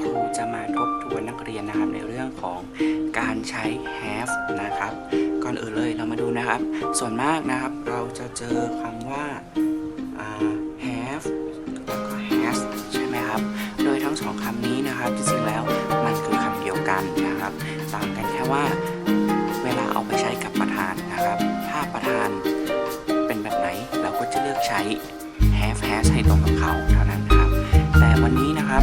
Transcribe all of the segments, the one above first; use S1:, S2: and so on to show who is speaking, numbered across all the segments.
S1: ครูจะมาทบทวนนักเรียนนะครับในเรื่องของการใช้ have นะครับ ก่อนอื่นเลยเรามาดูนะครับ ส่วนมากนะครับเราจะเจอคำว่า have แล้วก็ has ใช่ไหมครับ โดยทั้งสองคำนี้นะครับจริงๆแล้วมันคือคำเดียวกันนะครับ ต่างกันแค่ว่าเวลาเอาไปใช้กับประธานนะครับ ถ้าประธานเป็นแบบไหนเราก็จะเลือกใช้ have has ให้ตรงกับเขาเท่านั้นครับ แต่วันนี้นะครับ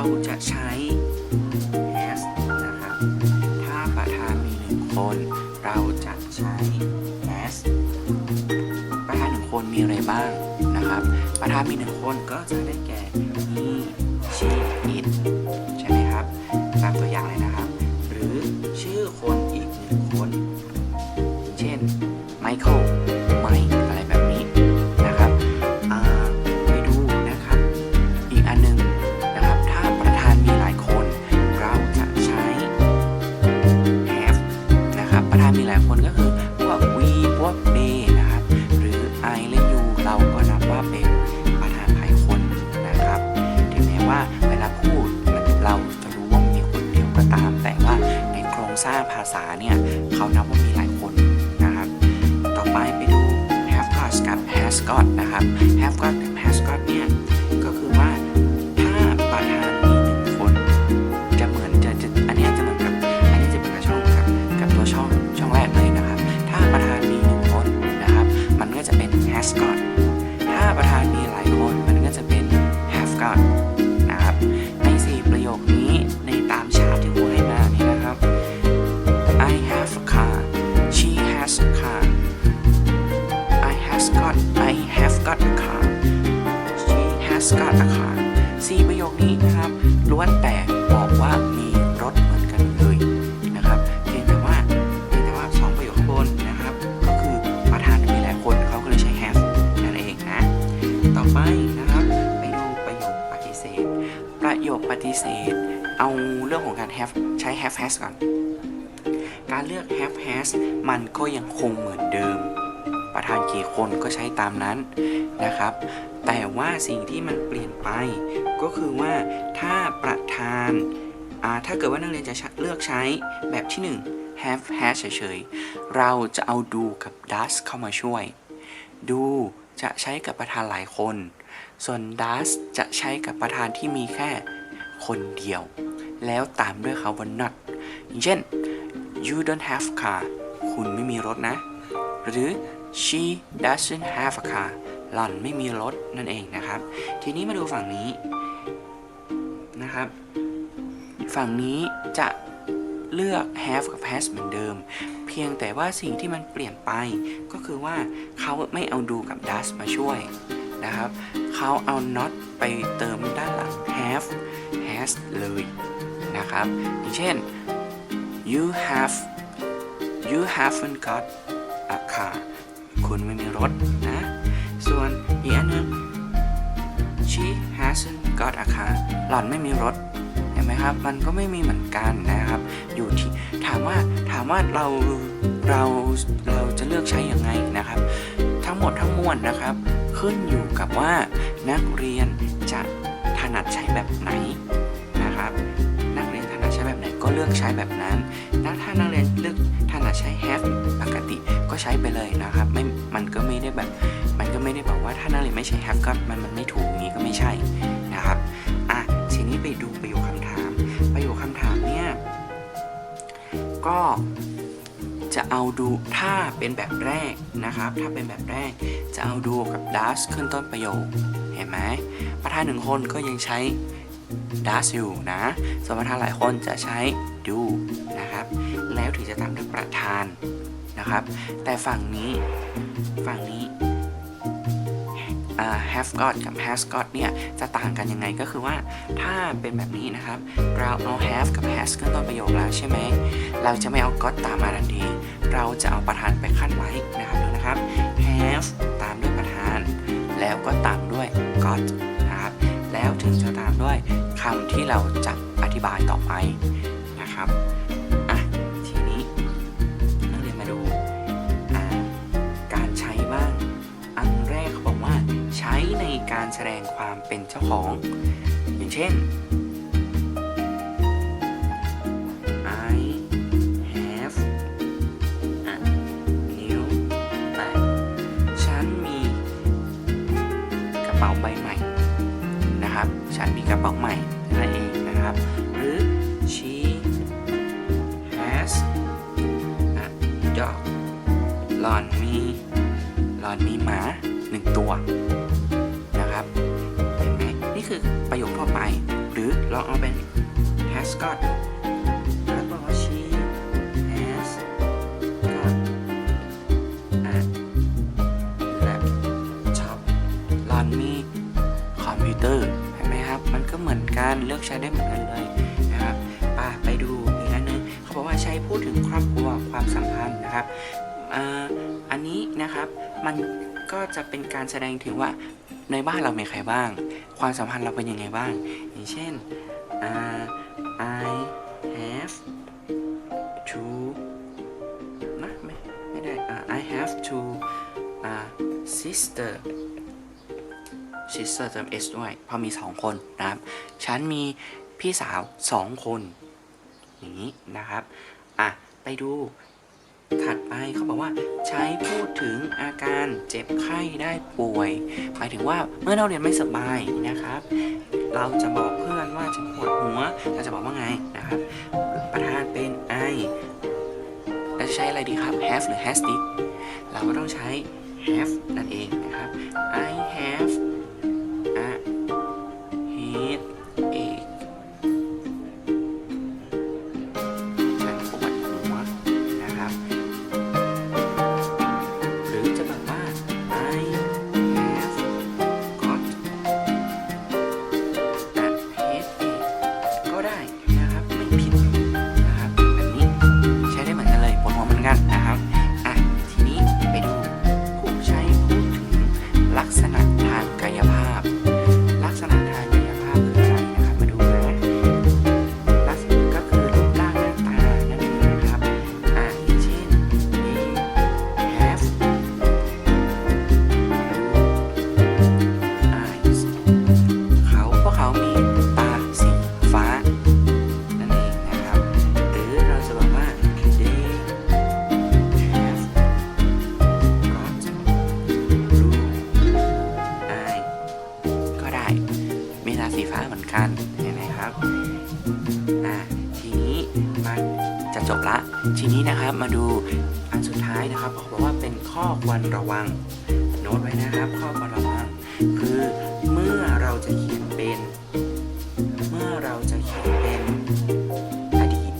S1: เราจะใช้ has นะครับ ถ้าประธานมีหนึ่งคน เราจะใช้ has ประธานหนึ่งคนมีอะไรบ้างนะครับ ประธานมีหนึ่งคนก็จะได้แก่ he สร้างภาษาเนี่ยเขานับว่ามีหลายคนนะครับ ต่อไปไปดู have got กับ has got นะครับ have got กับ has got เนี่ย I have got a car she has got a car สี่ประโยคนี้นะครับล้วนแต่บอกว่ามีรถเหมือนกันเลยนะครับเพียงแต่ว่าเพียงแต่ว่าสองประโยคข้างบนนะครับ ก็คือประธานมีหลายคนเขาก็เลยใช้ have นั่นเองนะ ต่อไปนะครับไปดูประโยคปฏิเสธ ประโยคปฏิเสธ เอาเรื่องของการ have ใช้ have has ก่อนการเลือก have has มันก็ยังคงเหมือนเดิม ประธานกี่คนก็ใช้ตามนั้นนะครับ แต่ว่าสิ่งที่มันเปลี่ยนไป ก็คือว่าถ้าประธานถ้าเกิดว่านักเรียนจะเลือกใช้แบบที่ 1 have has เฉยๆ เราจะเอา do กับ does เข้ามาช่วย do จะใช้กับประธานหลายคน ส่วน does จะใช้กับประธานที่มีแค่คนเดียว แล้วตามด้วยคาว่า not อย่างเช่น you don't have car คุณไม่มีรถนะ หรือ she doesn't have a car หล่อนไม่มีรถนั่นเองนะครับ ทีนี้มาดูฝั่งนี้นะครับ ฝั่งนี้จะเลือก have กับ has เหมือนเดิม เพียงแต่ว่าสิ่งที่มันเปลี่ยนไปก็คือว่าเขาไม่เอา do กับ does มาช่วยนะครับเขาเอา not ไปเติมด้านหลัง have has เลยนะครับอย่างเช่น you have you haven't got a car คุณไม่มีรถนะ ส่วนอีกอันหนึง she hasn't got a car หล่อนไม่มีรถเห็นไหมครับ มันก็ไม่มีเหมือนกันนะครับ อยู่ที่ถามว่าถามว่าเราเราเราจะเลือกใช้อยังไงนะครับ ทั้งหมดทั้งมวลนะครับ ขึ้นอยู่กับว่านักเรียนจะถนัดใช้แบบไหน ลือกใช้แบบนั้น แล้วถ้านักเรียนเลือกถนัดใช้ have ปกติก็ใช้ไปเลยนะครับไม่มันก็ไม่ได้แบบ มันก็ไม่ได้บอกว่าถ้านักเรียนไม่ใช้ have ก็มันมันไม่ถูกอย่างนี้ก็ไม่ใช่นะครับอะทีนี้ไปดูประโยคคำถาม ประโยคคำถามเนี่ยก็จะเอาดูถ้าเป็นแบบแรกนะครับ ถ้าเป็นแบบแรกจะเอาดูกับ does ขึ้นต้นประโยค เห็นไหมประธานหนึ่งคนก็ยังใช้ does อยู่นะส่วนประธานหลายคนจะใช้ do นะครับ แล้วถึงจะตามด้วยประธานนะครับ แต่ฝั่งนี้ฝั่งนี้อ่า have got กับ has got เนี่ยจะต่างกันยังไงก็คือว่าถ้าเป็นแบบนี้นะครับ เราเอา have กับ has ขึ้นต้นประโยคแล้วใช่ไหม เราจะไม่เอา got ตามมาทันที เราจะเอาประธานไปขั้นไว้นะครับดูนะครับ have ตามด้วยประธาน แล้วก็ตามด้วย got แล้วถึงจะตามด้วยคำที่เราจะอธิบายต่อไปนะครับอะทีนี้นักเรียนมาดูการใช้บ้าง อันแรกเขาบอกว่าใช้ในการแสดงความเป็นเจ้าของ อย่างเช่น มีหล่อนมีหมาหนึ่งตัวนะครับ เห็นไหมนี่คือประโยคทั่วไป หรือลองเอาเป็น has got แล้วบอกว่า she has got a laptop หล่อนมีคอมพิวเตอร์เห็นไหมครับ มันก็เหมือนกันเลือกใช้ได้เหมือนกันเลยนะครับป่ะไปดูอีกอันนึงเขาบอกว่าใช้พูดถึงครอบครัวความสัมพันธ์นะครับ อันนี้นะครับมันก็จะเป็นการแสดงถึงว่าในบ้านเรามีใครบ้าง ความสัมพันธ์เราเป็นยังไงบ้าง อย่างเช่นอ่า I have two นะไม่ไม่ได้อ่า I have two อ่า sister sister เติม s ด้วยเพราะมีสองคนนะครับ ฉันมีพี่สาวสองคน อย่างนี้นะครับ อะ ไปดู ถัดไปเขาบอกว่าใช้พูดถึงอาการเจ็บไข้ได้ป่วย หมายถึงว่าเมื่อเราเรียนไม่สบายนะครับ เราจะบอกเพื่อนว่าฉันปวดหัว เราจะบอกว่าไงนะครับ ประธานเป็น I แล้วใช้อะไรดีครับ have หรือ has ดีเราก็ต้องใช้ have นั่นเองนะครับ I have a นะครับ มาดูอันสุดท้ายนะครับเขาบอกว่าเป็นข้อควรระวัง โน้ตไว้นะครับ ข้อควรระวัง คือเมื่อเราจะเขียนเป็น เมื่อเราจะเขียนเป็นอดีต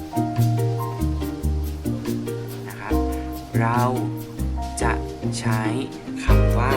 S1: นะครับ เราจะใช้คำว่า